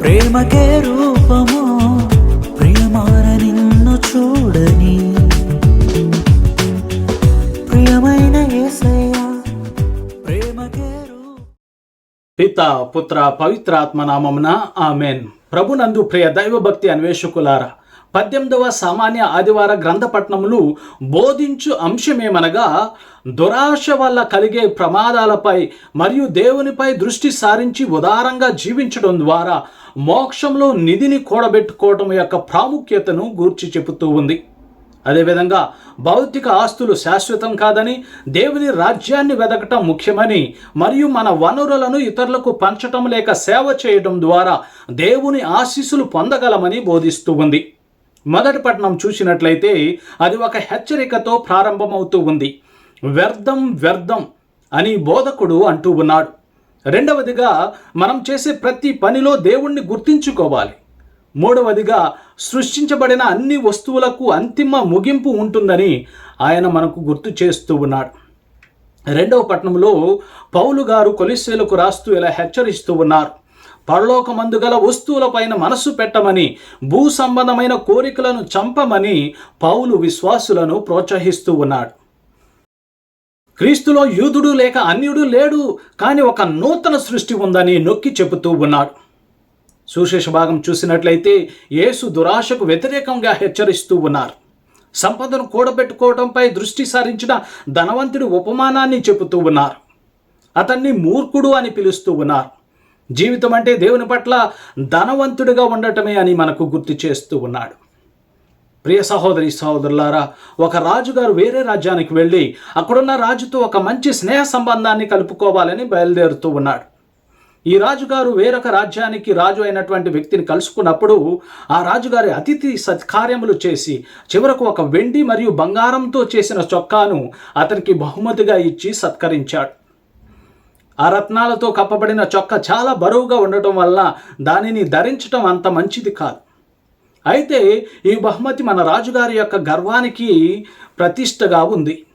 ప్రేమకే రూపము ప్రియమాన నిన్ను చూడని. ప్రియమైన పిత పుత్ర పవిత్రాత్మ నామమున ఆమెన్. ప్రభునందు ప్రియ దైవభక్తి అన్వేషకులారా పద్దెనిమిదవ సామాన్య ఆదివార గ్రంథపట్నములు బోధించు అంశమేమనగా దురాశ వల్ల కలిగే ప్రమాదాలపై మరియు దేవునిపై దృష్టి సారించి ఉదారంగా జీవించడం ద్వారా మోక్షంలో నిధిని కూడబెట్టుకోవటం యొక్క ప్రాముఖ్యతను గూర్చి చెబుతూ ఉంది. అదేవిధంగా భౌతిక ఆస్తులు శాశ్వతం కాదని దేవుని రాజ్యాన్ని వెదకటం ముఖ్యమని మరియు మన వనరులను ఇతరులకు పంచటం లేక సేవ చేయడం ద్వారా దేవుని ఆశీస్సులు పొందగలమని బోధిస్తూ ఉంది. మొదటి పట్టణం చూసినట్లయితే అది ఒక హెచ్చరికతో ప్రారంభమవుతూ ఉంది. వ్యర్థం వ్యర్థం అని బోధకుడు అంటూ ఉన్నాడు. రెండవదిగా మనం చేసే ప్రతి పనిలో దేవుణ్ణి గుర్తించుకోవాలి. మూడవదిగా సృష్టించబడిన అన్ని వస్తువులకు అంతిమ ముగింపు ఉంటుందని ఆయన మనకు గుర్తు చేస్తూ ఉన్నాడు. రెండవ పట్టణంలో పౌలు గారు కొలిస్సేలకు రాస్తూ ఇలా హెచ్చరిస్తూ ఉన్నారు. పరలోకమందు గల వస్తువులపైన మనస్సు పెట్టమని భూ సంబంధమైన కోరికలను చంపమని పౌలు విశ్వాసులను ప్రోత్సహిస్తూ ఉన్నాడు. క్రీస్తులో యూదుడు లేక అన్యుడు లేడు కానీ ఒక నూతన సృష్టి ఉందని నొక్కి చెబుతూ ఉన్నాడు. సుశేష భాగం చూసినట్లయితే యేసు దురాశకు వ్యతిరేకంగా హెచ్చరిస్తూ ఉన్నారు. సంపదను కూడబెట్టుకోవడంపై దృష్టి సారించిన ధనవంతుడి ఉపమానాన్ని చెబుతూ ఉన్నారు. అతన్ని మూర్ఖుడు అని పిలుస్తూ ఉన్నారు. జీవితం అంటే దేవుని పట్ల ధనవంతుడిగా ఉండటమే అని మనకు గుర్తు చేస్తూ ఉన్నాడు. ప్రియ సహోదరి సహోదరులారా ఒక రాజుగారు వేరే రాజ్యానికి వెళ్ళి అక్కడున్న రాజుతో ఒక మంచి స్నేహ సంబంధాన్ని కలుపుకోవాలని బయలుదేరుతూ ఉన్నాడు. ఈ రాజుగారు వేరొక రాజ్యానికి రాజు అయినటువంటి వ్యక్తిని కలుసుకున్నప్పుడు ఆ రాజుగారి అతిథి సత్కార్యములు చేసి చివరకు ఒక వెండి మరియు బంగారంతో చేసిన చొక్కాను అతనికి బహుమతిగా ఇచ్చి సత్కరించాడు. ఆ రత్నాలతో కప్పబడిన చొక్క చాలా బరువుగా ఉండటం వల్ల దానిని ధరించటం అంత మంచిది కాదు. అయితే ఈ బహుమతి మన రాజుగారి యొక్క గర్వానికి ప్రతిష్టగా ఉంది.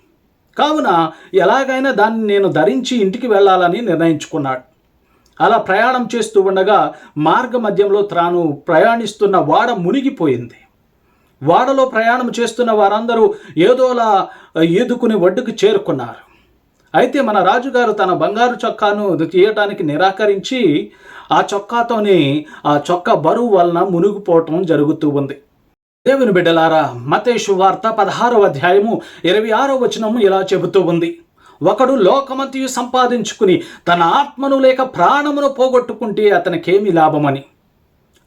కావున ఎలాగైనా దాన్ని నేను ధరించి ఇంటికి వెళ్ళాలని నిర్ణయించుకున్నాడు. అలా ప్రయాణం చేస్తూ ఉండగా మార్గ మధ్యంలో తాను ప్రయాణిస్తున్న వాడ మునిగిపోయింది. వాడలో ప్రయాణం చేస్తున్న వారందరూ ఏదోలా ఈదుకుని ఒడ్డుకు చేరుకున్నారు. అయితే మన రాజుగారు తన బంగారు చొక్కాను తీయటానికి నిరాకరించి ఆ చొక్కాతోనే ఆ చొక్కా బరువు వలన మునిగిపోవటం జరుగుతూ ఉంది. దేవుని బిడ్డలారా మతేషు వార్త పదహారవ అధ్యాయము ఇరవై ఆరో వచనము ఇలా చెబుతూ ఉంది. ఒకడు లోకమంతియు సంపాదించుకుని తన ఆత్మను లేక ప్రాణమును పోగొట్టుకుంటే అతనికేమి లాభమని?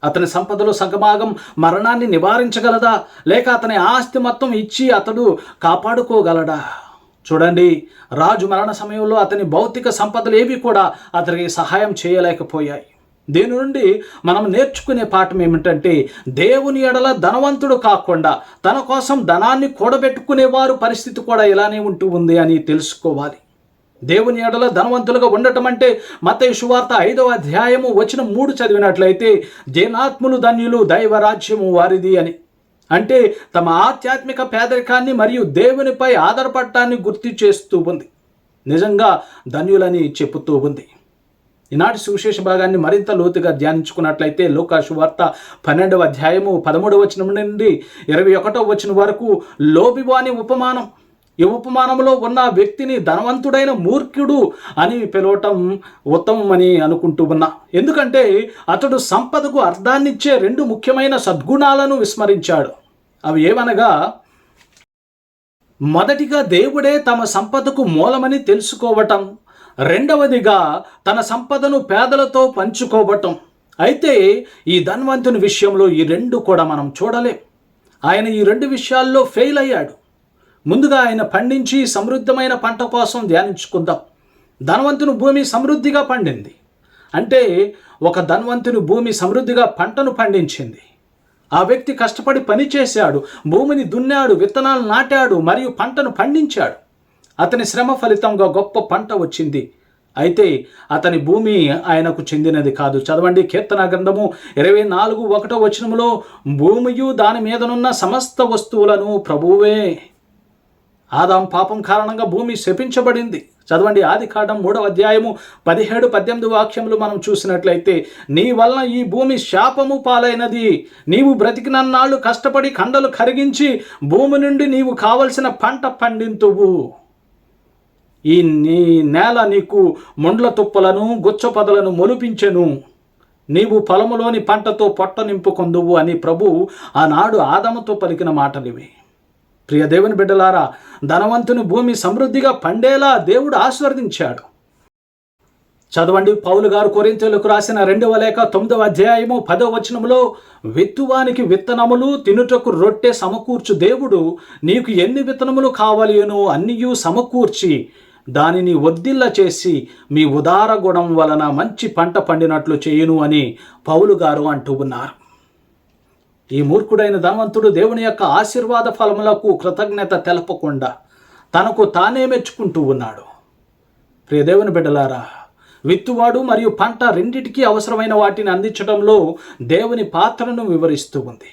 అతని సంపదలో సగమాగం మరణాన్ని నివారించగలదా? లేక అతని ఆస్తి మొత్తం ఇచ్చి అతడు కాపాడుకోగలడా? చూడండి రాజు మరణ సమయంలో అతని భౌతిక సంపదలు ఏవి కూడా అతనికి సహాయం చేయలేకపోయాయి. దీని నుండి మనం నేర్చుకునే పాఠం ఏమిటంటే దేవుని ఎడల ధనవంతుడు కాకుండా తన కోసం ధనాన్ని కూడబెట్టుకునేవారు పరిస్థితి కూడా ఇలానే ఉంటూ ఉంది అని తెలుసుకోవాలి. దేవుని ఎడల ధనవంతులుగా ఉండటం అంటే మత సువార్త ఐదవ అధ్యాయము వచ్చిన మూడు చదివినట్లయితే జైనాత్ములు ధన్యులు దైవరాజ్యము వారిది అని. అంటే తమ ఆధ్యాత్మిక పేదరికాన్ని మరియు దేవునిపై ఆధారపడటాన్ని గుర్తు చేస్తూ ఉంది. నిజంగా ధన్యులని చెబుతూ ఉంది. ఈనాటి సువిశేష భాగాన్ని మరింత లోతుగా ధ్యానించుకున్నట్లయితే లోకాశు వార్త పన్నెండవ అధ్యాయము పదమూడవ వచనం నుండి ఇరవై ఒకటవ వచనం వరకు లోబివాని ఉపమానం. ఈ ఉపమానంలో ఉన్న వ్యక్తిని ధనవంతుడైన మూర్ఖుడు అని పిలవటం ఉత్తమమని అనుకుంటూ ఉన్నా. ఎందుకంటే అతడు సంపదకు అర్థాన్నిచ్చే రెండు ముఖ్యమైన సద్గుణాలను విస్మరించాడు. అవి ఏమనగా మొదటిగా దేవుడే తమ సంపదకు మూలమని తెలుసుకోవటం రెండవదిగా తన సంపదను పేదలతో పంచుకోవటం. అయితే ఈ ధన్వంతుని విషయంలో ఈ రెండు కూడా మనం చూడలేం. ఆయన ఈ రెండు విషయాల్లో ఫెయిల్ అయ్యాడు. ముందుగా ఆయన పండించి సమృద్ధమైన పంట కోసం ధ్యానించుకుందాం. ధనవంతుని భూమి సమృద్ధిగా పండింది. అంటే ఒక ధనవంతుని భూమి సమృద్ధిగా పంటను పండించింది. ఆ వ్యక్తి కష్టపడి పని చేశాడు భూమిని దున్నాడు విత్తనాలు నాటాడు మరియు పంటను పండించాడు. అతని శ్రమ ఫలితంగా గొప్ప పంట వచ్చింది. అయితే అతని భూమి ఆయనకు చెందినది కాదు. చదవండి కీర్తన గ్రంథము ఇరవై నాలుగు ఒకటో వచనములో భూమియు దాని మీదనున్న సమస్త వస్తువులను ప్రభువే. ఆదాం పాపం కారణంగా భూమి శపించబడింది. చదవండి. ఆది కాండం మూడవ అధ్యాయము పదిహేడు పద్దెనిమిది వాక్యములు మనం చూసినట్లయితే నీ వలన ఈ భూమి శాపము పాలైనది. నీవు బ్రతికినన్నాళ్ళు కష్టపడి కండలు కరిగించి భూమి నుండి నీవు కావలసిన పంట పండింతువు. ఈ నీ నేల నీకు ముండ్ల తుప్పలను గుచ్చపదలను మొలిపించెను. నీవు పొలములోని పంటతో పొట్ట నింపుకొందువు అని ప్రభు ఆనాడు ఆదముతో పలికిన మాటలివి. ప్రియ దేవుని బిడ్డలారా ధనవంతుని భూమి సమృద్ధిగా పండేలా దేవుడు ఆశీర్వదించాడు. చదవండి పౌలు గారు కొరింతలకు రాసిన రెండవ లేఖ తొమ్మిదవ అధ్యాయము పదవ వచనములో విత్తువానికి విత్తనములు తినుటకు రొట్టె సమకూర్చు దేవుడు నీకు ఎన్ని విత్తనములు కావలియును అన్నియు సమకూర్చి దానిని వద్దిల్ల చేసి మీ ఉదార గుణం వలన మంచి పంట పండినట్లు చేయును అని పౌలు గారు అంటూ ఉన్నారు. ఈ మూర్ఖుడైన ధనవంతుడు దేవుని యొక్క ఆశీర్వాద ఫలములకు కృతజ్ఞత తెలపకుండా తనకు తానే మెచ్చుకుంటూ ఉన్నాడు. ప్రియ దేవుని బిడ్డలారా విత్తువాడు మరియు పంట రెండిటికీ అవసరమైన వాటిని అందించడంలో దేవుని పాత్రను వివరిస్తూ ఉంది.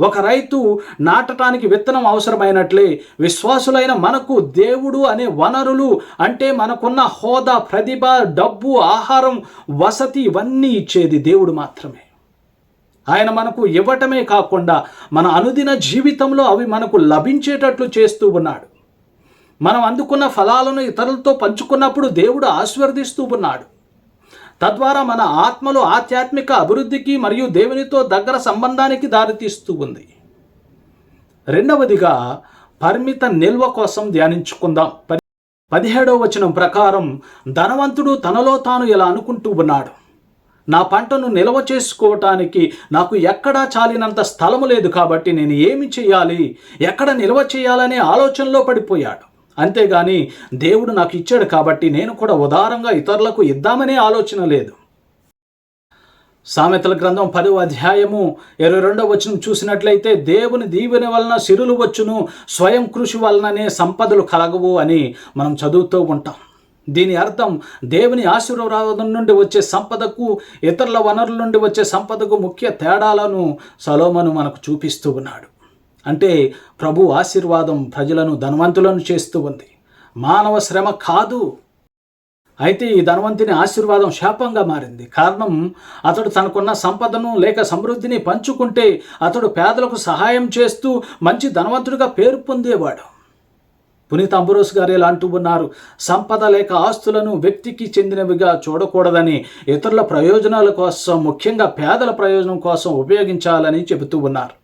ఒక రైతు నాటటానికి విత్తనం అవసరమైనట్లే విశ్వాసులైన మనకు దేవుడు అనే వనరులు అంటే మనకున్న హోదా ప్రతిభ డబ్బు ఆహారం వసతి ఇవన్నీ ఇచ్చేది దేవుడు మాత్రమే. ఆయన మనకు ఇవ్వటమే కాకుండా మన అనుదిన జీవితంలో అవి మనకు లభించేటట్లు చేస్తూ ఉన్నాడు. మనం అందుకున్న ఫలాలను ఇతరులతో పంచుకున్నప్పుడు దేవుడు ఆశీర్వదిస్తూ ఉన్నాడు. తద్వారా మన ఆత్మలో ఆధ్యాత్మిక అభివృద్ధికి మరియు దేవునితో దగ్గర సంబంధానికి దారితీస్తూ ఉంది. రెండవదిగా పరిమిత నిల్వ కోసం ధ్యానించుకుందాం. పది- పదిహేడవ వచనం ప్రకారం ధనవంతుడు తనలో తాను ఇలా అనుకుంటూ ఉన్నాడు. నా పంటను నిల్వ చేసుకోవటానికి నాకు ఎక్కడా చాలినంత స్థలము లేదు కాబట్టి నేను ఏమి చేయాలి? ఎక్కడ నిల్వ చేయాలనే ఆలోచనలో పడిపోయాడు. అంతేగాని దేవుడు నాకు ఇచ్చాడు కాబట్టి నేను కూడా ఉదారంగా ఇతరులకు ఇద్దామనే ఆలోచన లేదు. సామెతల గ్రంథం పదవ అధ్యాయము ఇరవై రెండవ వచనం చూసినట్లయితే దేవుని దీవెన వలన సిరులు వచ్చును స్వయం కృషి వలననే సంపదలు కలగవు అని మనం చదువుతూ ఉంటాం. దీని అర్థం దేవుని ఆశీర్వాదం నుండి వచ్చే సంపదకు ఇతరుల వనరుల నుండి వచ్చే సంపదకు ముఖ్య తేడాలను సలోమను మనకు చూపిస్తూ ఉన్నాడు. అంటే ప్రభు ఆశీర్వాదం ప్రజలను ధనవంతులను చేస్తూ ఉంది. మానవ శ్రమ కాదు. అయితే ఈ ధనవంతుని ఆశీర్వాదం శాపంగా మారింది. కారణం అతడు తనకున్న సంపదను లేక సమృద్ధిని పంచుకుంటే అతడు పేదలకు సహాయం చేస్తూ మంచి ధనవంతుడిగా పేరు పొందేవాడు. పునీత్ అంబురోస్ గారు ఇలా అంటూ ఉన్నారు సంపద లేక ఆస్తులను వ్యక్తికి చెందినవిగా చూడకూడదని ఇతరుల ప్రయోజనాల కోసం ముఖ్యంగా పేదల ప్రయోజనం కోసం ఉపయోగించాలని చెబుతూ ఉన్నారు.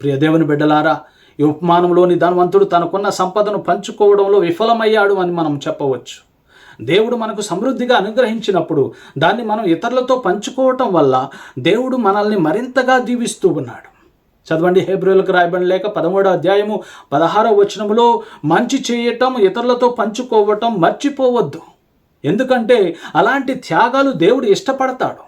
ప్రియదేవుని బిడ్డలారా ఈ ఉపమానంలోని ధనవంతుడు తనకున్న సంపదను పంచుకోవడంలో విఫలమయ్యాడు అని మనం చెప్పవచ్చు. దేవుడు మనకు సమృద్ధిగా అనుగ్రహించినప్పుడు దాన్ని మనం ఇతరులతో పంచుకోవటం వల్ల దేవుడు మనల్ని మరింతగా దీవిస్తూ ఉన్నాడు. చదవండి హెబ్రిల్కి రాయబడిన లేక పదమూడో అధ్యాయము పదహారో వచనములో మంచి చేయటం ఇతరులతో పంచుకోవటం మర్చిపోవద్దు. ఎందుకంటే అలాంటి త్యాగాలు దేవుడు ఇష్టపడతాడు.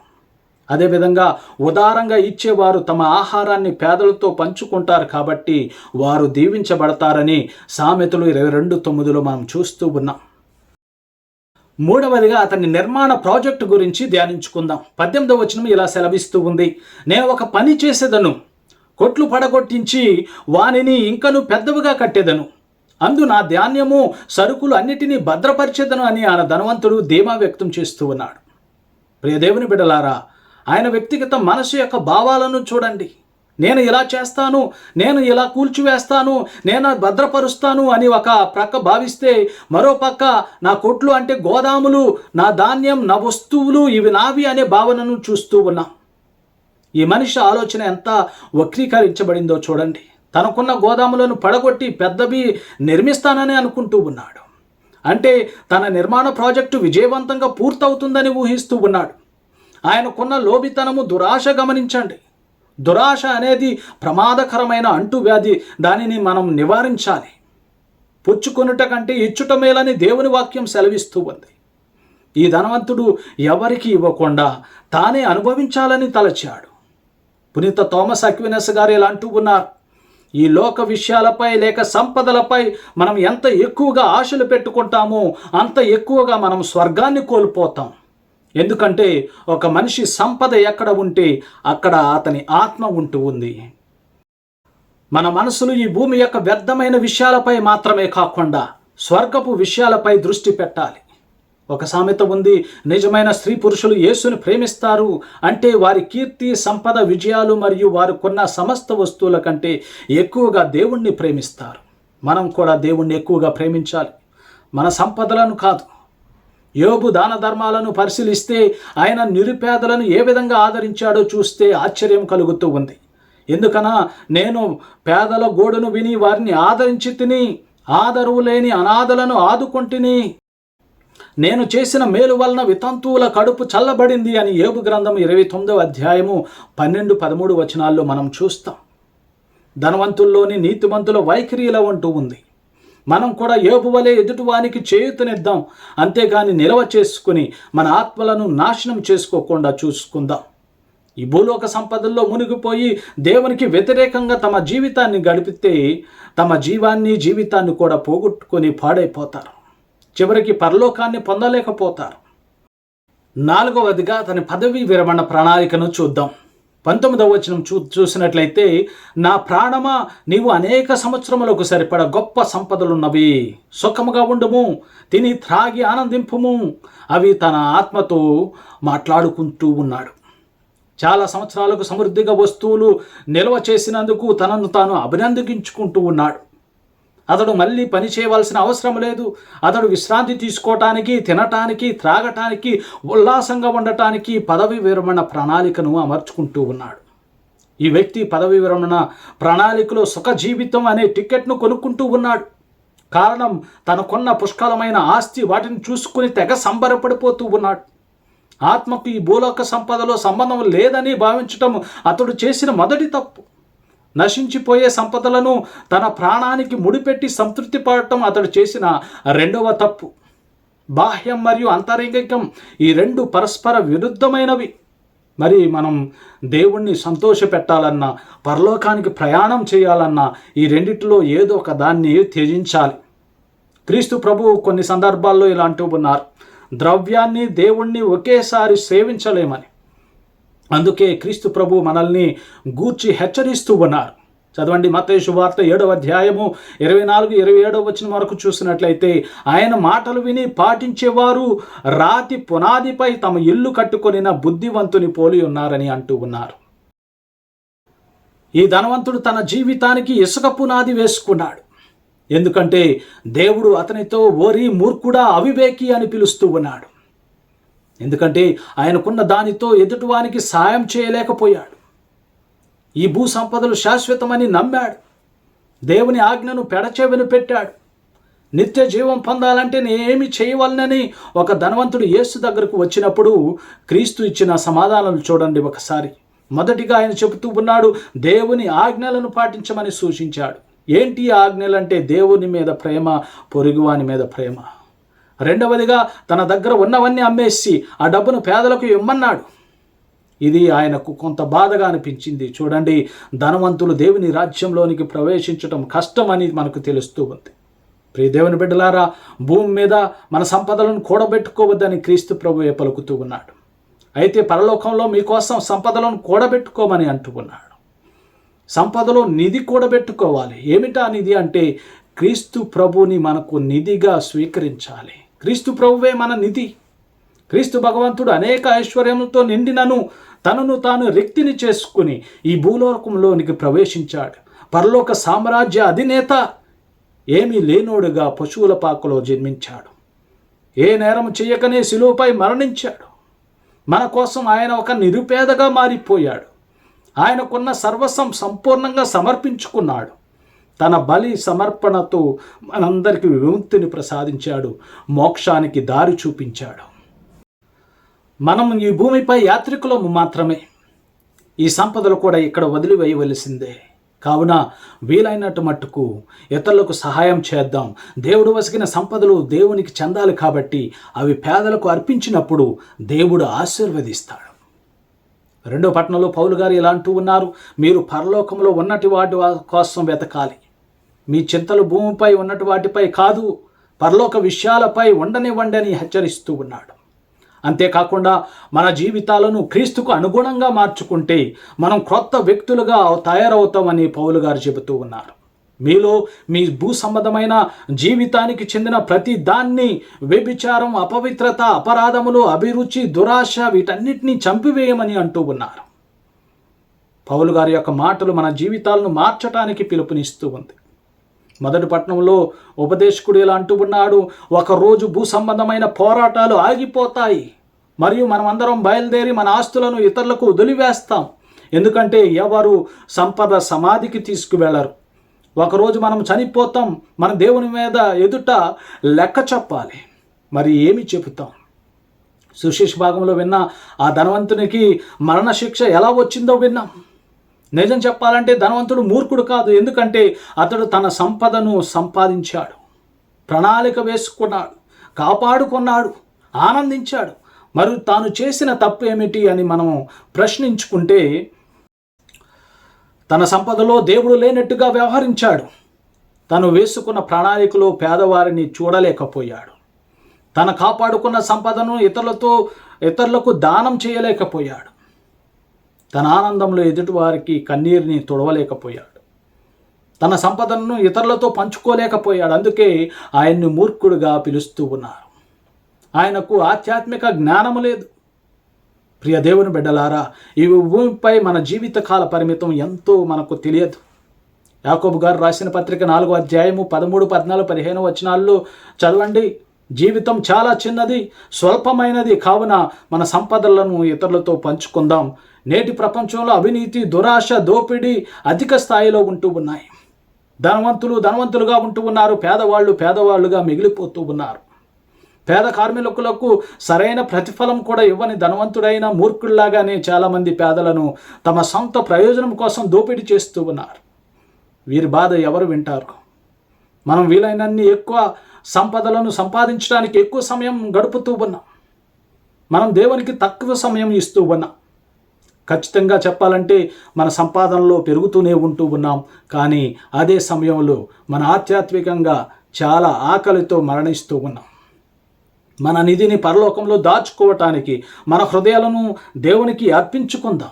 అదేవిధంగా ఉదారంగా ఇచ్చేవారు తమ ఆహారాన్ని పేదలతో పంచుకుంటారు కాబట్టి వారు దీవించబడతారని సామెతలు ఇరవై రెండు తొమ్మిదిలో మనం చూస్తూ ఉన్నాం. మూడవదిగా అతని నిర్మాణ ప్రాజెక్టు గురించి ధ్యానించుకుందాం. పద్దెనిమిదవ వచనం ఇలా సెలవిస్తూ ఉంది. నేను ఒక పని చేసేదను. కొట్లు పడగొట్టించి వానిని ఇంకను పెద్దవిగా కట్టేదను. అందు నా ధాన్యము సరుకులు అన్నిటినీ భద్రపరిచేదను అని ఆయన ధనవంతుడు ధీమా వ్యక్తం చేస్తూ ఉన్నాడు. ప్రియదేవుని బిడ్డలారా ఆయన వ్యక్తిగత మనసు యొక్క భావాలను చూడండి. నేను ఇలా చేస్తాను నేను ఇలా కూల్చివేస్తాను నేను భద్రపరుస్తాను అని ఒక ప్రక్క భావిస్తే మరో పక్క నా కొట్లు అంటే గోదాములు నా ధాన్యం నా వస్తువులు ఇవి నావి అనే భావనను చూస్తూ ఉన్నాం. ఈ మనిషి ఆలోచన ఎంత వక్రీకరించబడిందో చూడండి. తనకున్న గోదాములను పడగొట్టి పెద్దవి నిర్మిస్తానని అనుకుంటూ ఉన్నాడు. అంటే తన నిర్మాణ ప్రాజెక్టు విజయవంతంగా పూర్తవుతుందని ఊహిస్తూ ఉన్నాడు. ఆయనకున్న లోబితనము దురాశ గమనించండి. దురాశ అనేది ప్రమాదకరమైన అంటువ్యాధి. దానిని మనం నివారించాలి. పుచ్చుకొనుట కంటే ఇచ్చుట మేలని దేవుని వాక్యం సెలవిస్తూ ఉంది. ఈ ధనవంతుడు ఎవరికి ఇవ్వకుండా తానే అనుభవించాలని తలచాడు. పునీత థామస్ అక్వినస్ గారు ఇలా అంటూ ఉన్నారు. ఈ లోక విషయాలపై లేక సంపదలపై మనం ఎంత ఎక్కువగా ఆశలు పెట్టుకుంటామో అంత ఎక్కువగా మనం స్వర్గాన్ని కోల్పోతాం. ఎందుకంటే ఒక మనిషి సంపద ఎక్కడ ఉంటే అక్కడ అతని ఆత్మ ఉంటూ ఉంది. మన మనసులు ఈ భూమి యొక్క వ్యర్థమైన విషయాలపై మాత్రమే కాకుండా స్వర్గపు విషయాలపై దృష్టి పెట్టాలి. ఒక సామెత ఉంది నిజమైన స్త్రీ పురుషులు యేసుని ప్రేమిస్తారు. అంటే వారి కీర్తి సంపద విజయాలు మరియు వారు కొన్న సమస్త వస్తువుల కంటే ఎక్కువగా దేవుణ్ణి ప్రేమిస్తారు. మనం కూడా దేవుణ్ణి ఎక్కువగా ప్రేమించాలి. మన సంపదలను కాదు. యోబు దాన ధర్మాలను పరిశీలిస్తే ఆయన నిరుపేదలను ఏ విధంగా ఆదరించాడో చూస్తే ఆశ్చర్యం కలుగుతూ ఉంది. ఎందుకనా? నేను పేదల గోడును విని వారిని ఆదరించి తిని ఆదరువు లేని అనాథలను ఆదుకొంటిని నేను చేసిన మేలు వలన వితంతువుల కడుపు చల్లబడింది అని ఏబు గ్రంథం ఇరవై తొమ్మిదవ అధ్యాయము పన్నెండు పదమూడు వచనాల్లో మనం చూస్తాం. ధనవంతుల్లోని నీతిమంతుల వైఖరిలా ఉంటూ ఉంది. మనం కూడా ఏబు వలె ఎదుటివానికి చేయుతనిద్దాం. అంతేగాని నిల్వ చేసుకుని మన ఆత్మలను నాశనం చేసుకోకుండా చూసుకుందాం. ఈ భూలోక సంపదల్లో మునిగిపోయి దేవునికి వ్యతిరేకంగా తమ జీవితాన్ని గడిపితే తమ జీవాన్ని జీవితాన్ని కూడా పోగొట్టుకొని పాడైపోతారు. చివరికి పరలోకాన్ని పొందలేకపోతారు. నాలుగవదిగా తన పదవీ విరమణ ప్రణాళికను చూద్దాం. పంతొమ్మిదవ వచనం చూ చూసినట్లయితే నా ప్రాణమా నీవు అనేక సంవత్సరములకు సరిపడ గొప్ప సంపదలున్నవి. సుఖముగా ఉండుము తిని త్రాగి ఆనందింపుము. అవి తన ఆత్మతో మాట్లాడుకుంటూ ఉన్నాడు. చాలా సంవత్సరాలకు సమృద్ధిగా వస్తువులు నిల్వ చేసినందుకు తనను తాను అభినందించుకుంటూ ఉన్నాడు. అతడు మళ్ళీ పని చేయవలసిన అవసరం లేదు. అతడు విశ్రాంతి తీసుకోవటానికి తినటానికి త్రాగటానికి ఉల్లాసంగా ఉండటానికి పదవి విరమణ ప్రణాళికను అమర్చుకుంటూ ఉన్నాడు. ఈ వ్యక్తి పదవి విరమణ ప్రణాళికలో సుఖ జీవితం అనే టికెట్ను కొనుక్కుంటూ ఉన్నాడు. కారణం తనకున్న పుష్కలమైన ఆస్తి వాటిని చూసుకుని తెగ సంబరపడిపోతూ ఉన్నాడు. ఆత్మకు ఈ భూలోక సంపదలో సంబంధం లేదని భావించటం అతడు చేసిన మొదటి తప్పు. నశించిపోయే సంపదలను తన ప్రాణానికి ముడిపెట్టి సంతృప్తి పడటం అతడు చేసిన రెండవ తప్పు. బాహ్యం మరియు అంతరంగికం ఈ రెండు పరస్పర విరుద్ధమైనవి. మరి మనం దేవుణ్ణి సంతోషపెట్టాలన్నా పరలోకానికి ప్రయాణం చేయాలన్నా ఈ రెండిటిలో ఏదో ఒక దాన్ని త్యజించాలి. క్రీస్తు ప్రభువు కొన్ని సందర్భాల్లో ఇలా అంటూ ఉన్నారు. ద్రవ్యాన్ని దేవుణ్ణి ఒకేసారి సేవించలేమని. అందుకే క్రీస్తు ప్రభు మనల్ని గూర్చి హెచ్చరిస్తూ ఉన్నారు. చదవండి మత్తయి శువార్త ఏడవ అధ్యాయము ఇరవై నాలుగు ఇరవై ఏడవ వచ్చిన వరకు చూసినట్లయితే ఆయన మాటలు విని పాటించేవారు రాతి పునాదిపై తమ ఇల్లు కట్టుకొనిన బుద్ధివంతుని పోలి ఉన్నారని అంటూ ఉన్నారు. ఈ ధనవంతుడు తన జీవితానికి ఇసుక పునాది వేసుకున్నాడు. ఎందుకంటే దేవుడు అతనితో ఓరి మూర్ఖుడా అవివేకి అని పిలుస్తూ ఉన్నాడు. ఎందుకంటే ఆయనకున్న దానితో ఎదుటివానికి సాయం చేయలేకపోయాడు. ఈ భూ సంపదలు శాశ్వతమని నమ్మాడు. దేవుని ఆజ్ఞను పెడచెవిన పెట్టాడు. నిత్య జీవం పొందాలంటే నేనేమి చేయవలనని ఒక ధనవంతుడు యేసు దగ్గరకు వచ్చినప్పుడు క్రీస్తు ఇచ్చిన సమాధానాలు చూడండి ఒకసారి. మొదటిగా ఆయన చెబుతూ ఉన్నాడు దేవుని ఆజ్ఞలను పాటించమని సూచించాడు. ఏంటి ఈ ఆజ్ఞలంటే దేవుని మీద ప్రేమ పొరుగువాని మీద ప్రేమ? రెండవదిగా తన దగ్గర ఉన్నవన్నీ అమ్మేసి ఆ డబ్బును పేదలకు ఇమ్మన్నాడు. ఇది ఆయనకు కొంత బాధగా అనిపించింది. చూడండి ధనవంతులు దేవుని రాజ్యంలోనికి ప్రవేశించటం కష్టమని మనకు తెలుస్తూ ఉంది. ప్రియ దేవుని బిడ్డలారా భూమి మీద మన సంపదలను కూడబెట్టుకోవద్దని క్రీస్తు ప్రభువే పలుకుతూ ఉన్నాడు. అయితే పరలోకంలో మీకోసం సంపదలను కూడబెట్టుకోమని అంటూ ఉన్నాడు. సంపదలో నిధి కూడబెట్టుకోవాలి. ఏమిటా నిధి అంటే క్రీస్తు ప్రభుని మనకు నిధిగా స్వీకరించాలి. క్రీస్తు ప్రభువే మన నిధి. క్రీస్తు భగవంతుడు అనేక ఐశ్వర్యములతో నిండినను తనను తాను రిక్తిని చేసుకుని ఈ భూలోకంలోనికి ప్రవేశించాడు. పరలోక సామ్రాజ్య అధినేత ఏమీ లేనోడుగా పశువుల పాకలో జన్మించాడు. ఏ నేరం చేయకనే శిలువపై మరణించాడు. మన కోసం ఆయన ఒక నిరుపేదగా మారిపోయాడు. ఆయనకున్న సర్వస్వం సంపూర్ణంగా సమర్పించుకున్నాడు. తన బలి సమర్పణతో మనందరికీ విముక్తిని ప్రసాదించాడు మోక్షానికి దారి చూపించాడు. మనం ఈ భూమిపై యాత్రికులము మాత్రమే. ఈ సంపదలు కూడా ఇక్కడ వదిలివేయవలసిందే. కావున వీలైనట్టు మట్టుకు ఇతరులకు సహాయం చేద్దాం. దేవుడు వసిగిన సంపదలు దేవునికి చెందాలి కాబట్టి అవి పేదలకు అర్పించినప్పుడు దేవుడు ఆశీర్వదిస్తాడు. రెండో పట్టణంలో పౌలు గారు ఇలా అంటూ ఉన్నారు మీరు పరలోకంలో ఉన్నటి వాటి కోసం వెతకాలి. మీ చింతలు భూమిపై ఉన్నటు వాటిపై కాదు పరలోక విషయాలపై ఉండనివ్వండి హెచ్చరిస్తూ ఉన్నాడు. అంతేకాకుండా మన జీవితాలను క్రీస్తుకు అనుగుణంగా మార్చుకుంటే మనం క్రొత్త వ్యక్తులుగా తయారవుతామని పౌలు గారు చెబుతూ ఉన్నారు. మీలో మీ భూ సంబంధమైన జీవితానికి చెందిన ప్రతి దాన్ని వ్యభిచారం అపవిత్రత అపరాధములు అభిరుచి దురాశ వీటన్నిటినీ చంపివేయమని అంటూ ఉన్నారు. పౌలు గారి యొక్క మాటలు మన జీవితాలను మార్చటానికి పిలుపునిస్తూ ఉంది. మొదటి పట్టణంలో ఉపదేశకుడు ఇలా అంటూ ఉన్నాడు ఒకరోజు భూ సంబంధమైన పోరాటాలు ఆగిపోతాయి. మరియు మనమందరం బయలుదేరి మన ఆస్తులను ఇతరులకు వదిలివేస్తాం. ఎందుకంటే ఎవరు సంపద సమాధికి తీసుకువెళ్ళరు ఒకరోజు మనం చనిపోతాం. మన దేవుని మీద ఎదుట లెక్క చెప్పాలి. మరి ఏమి చెబుతాం? సుశేష్ భాగంలో విన్న ఆ ధనవంతునికి మరణశిక్ష ఎలా వచ్చిందో విన్నాం. నిజం చెప్పాలంటే ధనవంతుడు మూర్ఖుడు కాదు. ఎందుకంటే అతడు తన సంపదను సంపాదించాడు. ప్రణాళిక వేసుకున్నాడు. కాపాడుకున్నాడు. ఆనందించాడు. మరి తాను చేసిన తప్పు ఏమిటి అని మనం ప్రశ్నించుకుంటే తన సంపదలో దేవుడు లేనట్టుగా వ్యవహరించాడు. తను వేసుకున్న ప్రణాళికలో పేదవారిని చూడలేకపోయాడు. తన కాపాడుకున్న సంపదను ఇతరులతో ఇతరులకు దానం చేయలేకపోయాడు. తన ఆనందంలో ఎదుటివారికి కన్నీరుని తుడవలేకపోయాడు. తన సంపదను ఇతరులతో పంచుకోలేకపోయాడు. అందుకే ఆయన్ని మూర్ఖుడుగా పిలుస్తూ ఉన్నారు. ఆయనకు ఆధ్యాత్మిక జ్ఞానము లేదు. ప్రియ దేవుని బిడ్డలారా ఈ భూమిపై మన జీవితకాల పరిమితం ఎంతో మనకు తెలియదు. యాకోబు గారు రాసిన పత్రిక నాలుగో అధ్యాయము పదమూడు పద్నాలుగు పదిహేను వచనాల్లో చదవండి. జీవితం చాలా చిన్నది స్వల్పమైనది. కావున మన సంపదలను ఇతరులతో పంచుకుందాం. నేటి ప్రపంచంలో అవినీతి దురాశ దోపిడీ అధిక స్థాయిలో ఉంటూ ఉన్నాయి. ధనవంతులు ధనవంతులుగా ఉంటూ ఉన్నారు. పేదవాళ్ళు పేదవాళ్ళుగా మిగిలిపోతూ ఉన్నారు. పేద కార్మికులకు సరైన ప్రతిఫలం కూడా ఇవ్వని ధనవంతుడైన మూర్ఖుల్లాగానే చాలామంది పేదలను తమ సొంత ప్రయోజనం కోసం దోపిడీ చేస్తూ ఉన్నారు. వీరి బాధ ఎవరు వింటారు? మనం వీలైనన్ని ఎక్కువ సంపదలను సంపాదించడానికి ఎక్కువ సమయం గడుపుతూ ఉన్నాం. మనం దేవునికి తక్కువ సమయం ఇస్తూ ఉన్నాం. ఖచ్చితంగా చెప్పాలంటే మన సంపాదనలో పెరుగుతూనే ఉంటూ ఉన్నాం. కానీ అదే సమయంలో మన ఆధ్యాత్మికంగా చాలా ఆకలితో మరణిస్తూ ఉన్నాం. మన నిధిని పరలోకంలో దాచుకోవటానికి మన హృదయాలను దేవునికి అర్పించుకుందాం.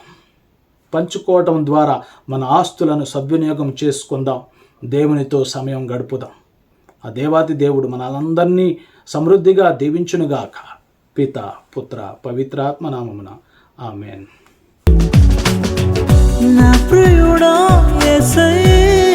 పంచుకోవటం ద్వారా మన ఆస్తులను సద్వినియోగం చేసుకుందాం. దేవునితో సమయం గడుపుదాం. ఆ దేవాతి దేవుడు మనలందరినీ సమృద్ధిగా దీవించునుగాక. పిత పుత్ర పవిత్రాత్మ నామమున. ఆమెన్. నా ప్రియుడా యేసయ్యా